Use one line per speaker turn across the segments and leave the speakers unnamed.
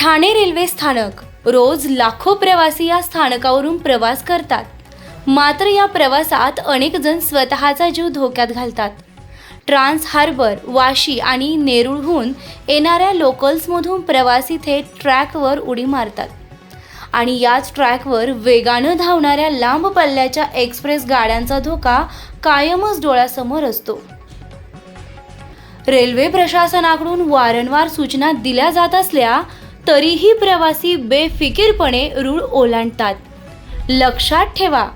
Thane railway स्थानक. रोज लाखो प्रवासी या स्थानकावरून प्रवास करतात. मात्र या प्रवासात अनेक जण स्वतःचा जीव धोक्यात घालतात. ट्रान्स हार्बर वाशी आणि नेरूळहून येणाऱ्या लोकल्समधून प्रवासी थेट ट्रॅकवर उडी मारतात. आणि याच ट्रॅकवर वेगानं धावणाऱ्या लांब पल्ल्याच्या एक्सप्रेस गाड्यांचा धोका कायमच डोळ्यासमोर असतो. रेल्वे प्रशासनाकडून वारंवार सूचना दिल्या जात असल्या तरीही प्रवासी बेफिकीरपणे रूळ ओलांडतात. लक्षात ठेवा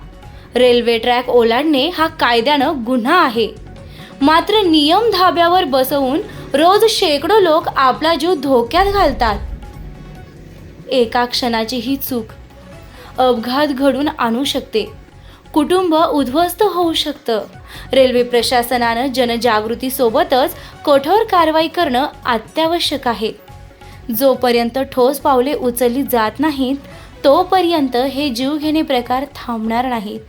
रेल्वे ट्रॅक ओलांडणे हा कायद्यानं गुन्हा आहे. मात्र नियम धाब्यावर बसवून रोज शेकडो लोक आपला जीव धोक्यात घालतात. एका क्षणाची ही चूक अपघात घडून आणू शकते. कुटुंब उद्ध्वस्त होऊ शकतं. रेल्वे प्रशासनानं जनजागृतीसोबतच कठोर कारवाई करणं अत्यावश्यक आहे. जोपर्यंत ठोस पावले उचलली जात नाहीत तोपर्यंत हे जीवघेणे प्रकार थांबणार नाहीत.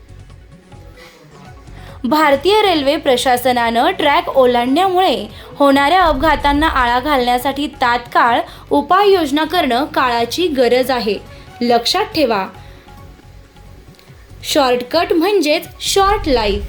भारतीय रेल्वे प्रशासनानं ट्रॅक ओलांडण्यामुळे होणाऱ्या अपघातांना आळा घालण्यासाठी तात्काळ उपाययोजना करणं काळाची गरज आहे. लक्षात ठेवा. शॉर्टकट म्हणजेच शॉर्ट लाईफ.